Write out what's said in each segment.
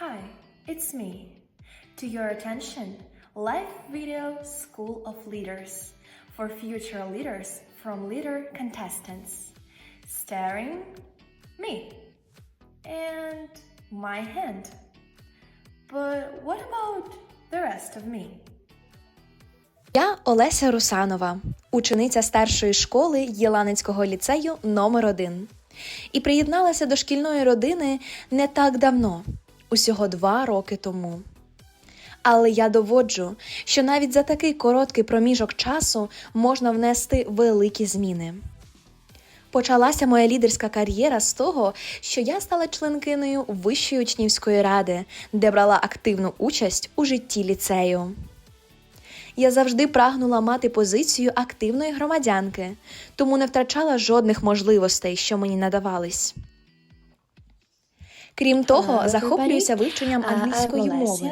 Hi, it's me. To your attention, live video School of Leaders for future leaders from leader contestants. Starring me and my hand. But what about the rest of me? Я Олеся Русанова, учениця старшої школи Єланицького ліцею номер 1 І приєдналася до шкільної родини не так давно, усього два роки тому. Але я доводжу, що навіть за такий короткий проміжок часу можна внести великі зміни. Почалася моя лідерська кар'єра з того, що я стала членкиною Вищої учнівської ради, де брала активну участь у житті ліцею. Я завжди прагнула мати позицію активної громадянки, тому не втрачала жодних можливостей, що мені надавались. Крім того, захоплююся вивченням англійської мови,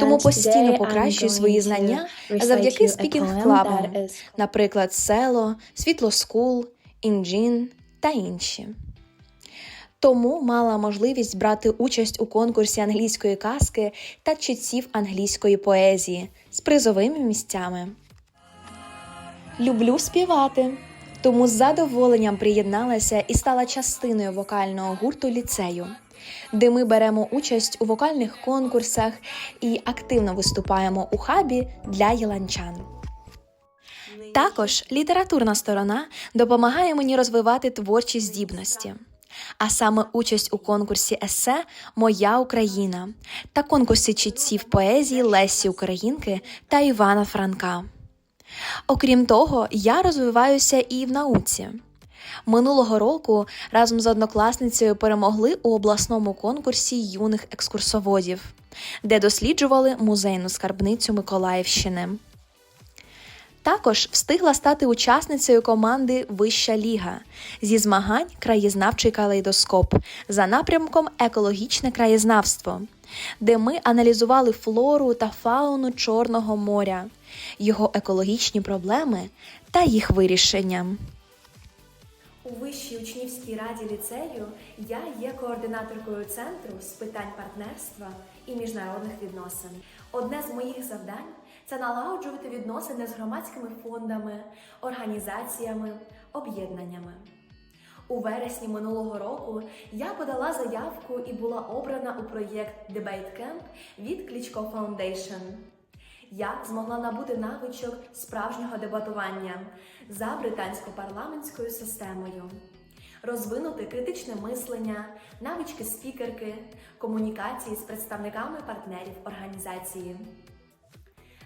тому постійно покращую свої знання завдяки спікінг клабам наприклад, село, світлоскул, інджін та інші. Тому мала можливість брати участь у конкурсі англійської казки та читців англійської поезії з призовими місцями. Люблю співати, тому з задоволенням приєдналася і стала частиною вокального гурту ліцею, де ми беремо участь у вокальних конкурсах і активно виступаємо у хабі для єланчан. Також літературна сторона допомагає мені розвивати творчі здібності. А саме участь у конкурсі есе Моя Україна та конкурсі читців поезії Лесі Українки та Івана Франка. Окрім того, я розвиваюся і в науці. Минулого року разом з однокласницею перемогли у обласному конкурсі юних екскурсоводів, де досліджували музейну скарбницю Миколаївщини. Також встигла стати учасницею команди Вища ліга зі змагань Краєзнавчий калейдоскоп за напрямком Екологічне краєзнавство, де ми аналізували флору та фауну Чорного моря, його екологічні проблеми та їх вирішення. У Вищій учнівській раді ліцею я є координаторкою центру з питань партнерства і міжнародних відносин. Одне з моїх завдань це налагоджувати відносини з громадськими фондами, організаціями, об'єднаннями. У вересні минулого року я подала заявку і була обрана у проєкт Debate Camp від Кличко Foundation. Я змогла набути навичок справжнього дебатування за британсько-парламентською системою, розвинути критичне мислення, навички спікерки, комунікації з представниками партнерів організації.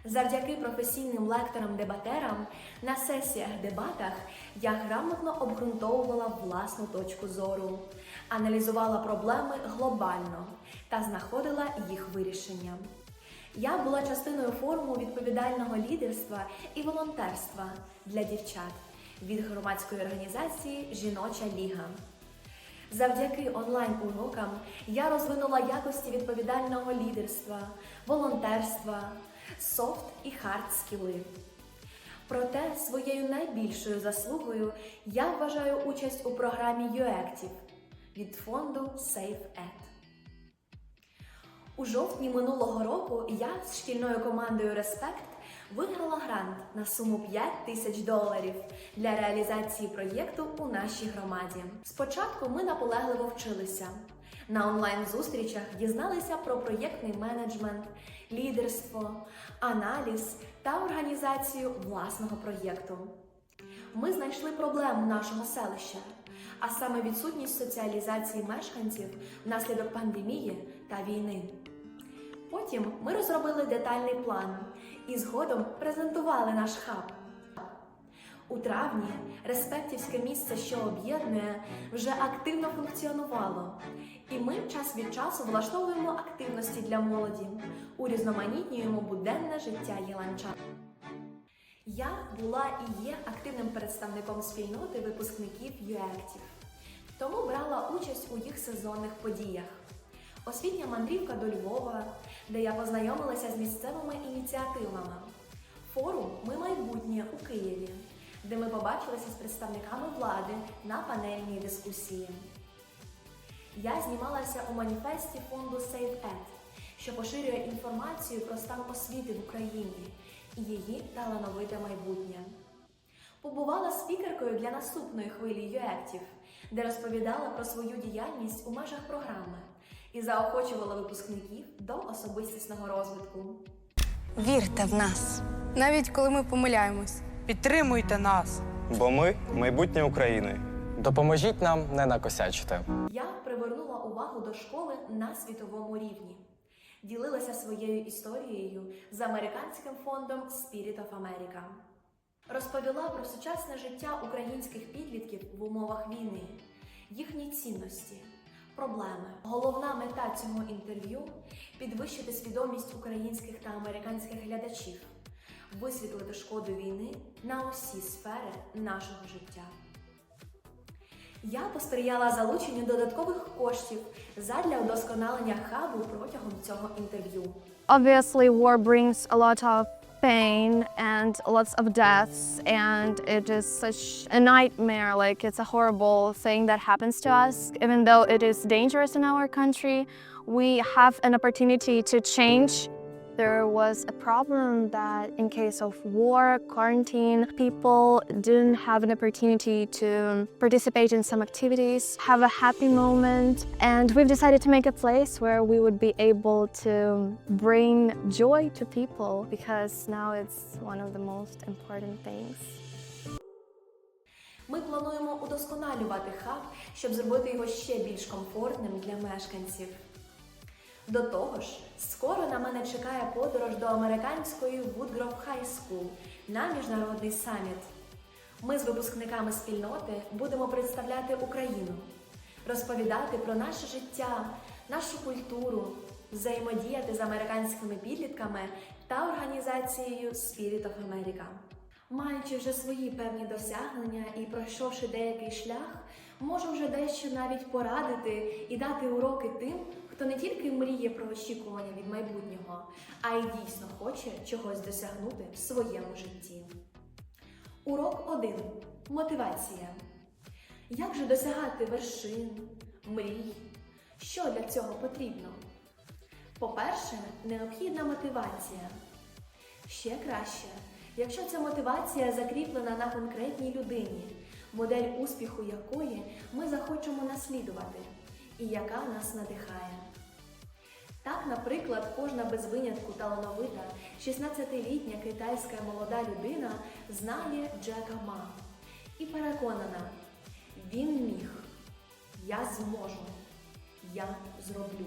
Завдяки професійним лекторам-дебатерам на сесіях-дебатах я грамотно обґрунтовувала власну точку зору, аналізувала проблеми глобально та знаходила їх вирішення. Я була частиною форуму відповідального лідерства і волонтерства для дівчат від громадської організації Жіноча Ліга. Завдяки онлайн-урокам я розвинула якості відповідального лідерства, волонтерства, софт і хард скіли. Проте своєю найбільшою заслугою я вважаю участь у програмі UActive від фонду SafeEd. У жовтні минулого року я з шкільною командою Респект виграла грант на суму 5 тисяч доларів для реалізації проєкту у нашій громаді. Спочатку ми наполегливо вчилися. На онлайн-зустрічах дізналися про проєктний менеджмент, лідерство, аналіз та організацію власного проєкту. Ми знайшли проблему нашого селища, а саме відсутність соціалізації мешканців внаслідок пандемії та війни. Потім ми розробили детальний план і згодом презентували наш хаб. У травні респектівське місце, що об'єднує, вже активно функціонувало, і ми час від часу влаштовуємо активності для молоді, урізноманітнюємо буденне життя єланчан. Я була і є активним представником спільноти випускників ЮЕКТів, тому брала участь у їх сезонних подіях. Освітня мандрівка до Львова, де я познайомилася з місцевими ініціативами. Форум Ми майбутнє у Києві, де ми побачилися з представниками влади на панельній дискусії. Я знімалася у маніфесті фонду SafeEd що поширює інформацію про стан освіти в Україні і її талановите майбутнє. Побувала спікеркою для наступної хвилі юектів, де розповідала про свою діяльність у межах програми і заохочувала випускників до особистісного розвитку. Вірте в нас. навіть коли ми помиляємось. Підтримуйте нас. Бо ми майбутнє України. Допоможіть нам не накосячити. Я привернула увагу до школи на світовому рівні, ділилася своєю історією з американським фондом Spirit of America. Розповіла про сучасне життя українських підлітків в умовах війни, їхні цінності, проблеми. Головна мета цього інтерв'ю підвищити свідомість українських та американських глядачів, висвітлити шкоду війни на усі сфери нашого життя. Я посприяла залученню додаткових коштів задля удосконалення хабу протягом цього інтерв'ю. obviously war brings a lot of pain and lots of deaths and it is such a nightmare. Like it's a horrible thing that happens to us. Even though it is dangerous in our country we have an opportunity to change there was a problem that in case of war quarantine people didn't have an opportunity to participate in some activities have a happy moment and we've decided to make a place where we would be able to bring joy to people because now it's one of the most important things Ми плануємо удосконалювати хаб, щоб зробити його ще більш комфортним для мешканців. До того ж, скоро на мене чекає подорож до американської Woodgrove High School на міжнародний саміт. Ми з випускниками спільноти будемо представляти Україну, розповідати про наше життя, нашу культуру, взаємодіяти з американськими підлітками та організацією Spirit of America. Маючи вже свої певні досягнення і пройшовши деякий шлях, можу вже дещо навіть порадити і дати уроки тим, хто не тільки мріє про очікування від майбутнього, а й дійсно хоче чогось досягнути в своєму житті. Урок 1. Мотивація. Як же досягати вершин, мрій? Що для цього потрібно? По-перше, необхідна мотивація. Ще краще, якщо ця мотивація закріплена на конкретній людині, модель успіху якої ми захочемо наслідувати і яка нас надихає. Так, наприклад, кожна без винятку талановита 16-літня китайська молода людина знає Джека Ма і переконана, він міг, я зможу, я зроблю.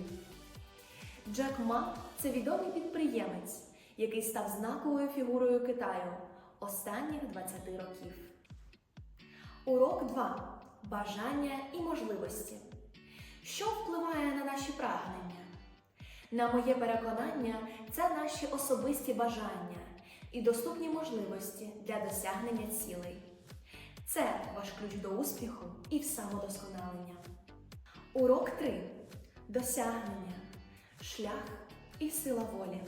Джек Ма це відомий підприємець, який став знаковою фігурою Китаю останніх 20 років. Урок 2. Бажання і можливості. Що впливає на наші прагнення? На моє переконання, це наші особисті бажання і доступні можливості для досягнення цілей. Це ваш ключ до успіху і в самодосконалення. Урок 3. Досягнення, шлях і сила волі.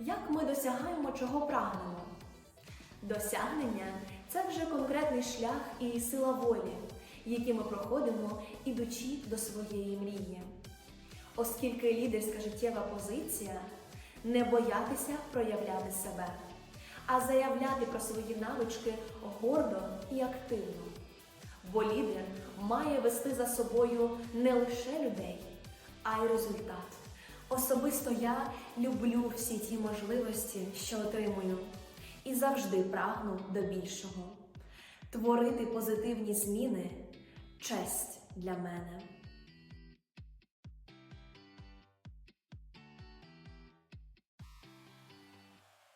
Як ми досягаємо чого прагнемо? Досягнення це вже конкретний шлях і сила волі, які ми проходимо, ідучи до своєї мрії. Оскільки лідерська життєва позиція не боятися проявляти себе, а заявляти про свої навички гордо і активно. Бо лідер має вести за собою не лише людей, а й результат. Особисто я люблю всі ті можливості, що отримую, і завжди прагну до більшого. Творити позитивні зміни честь для мене.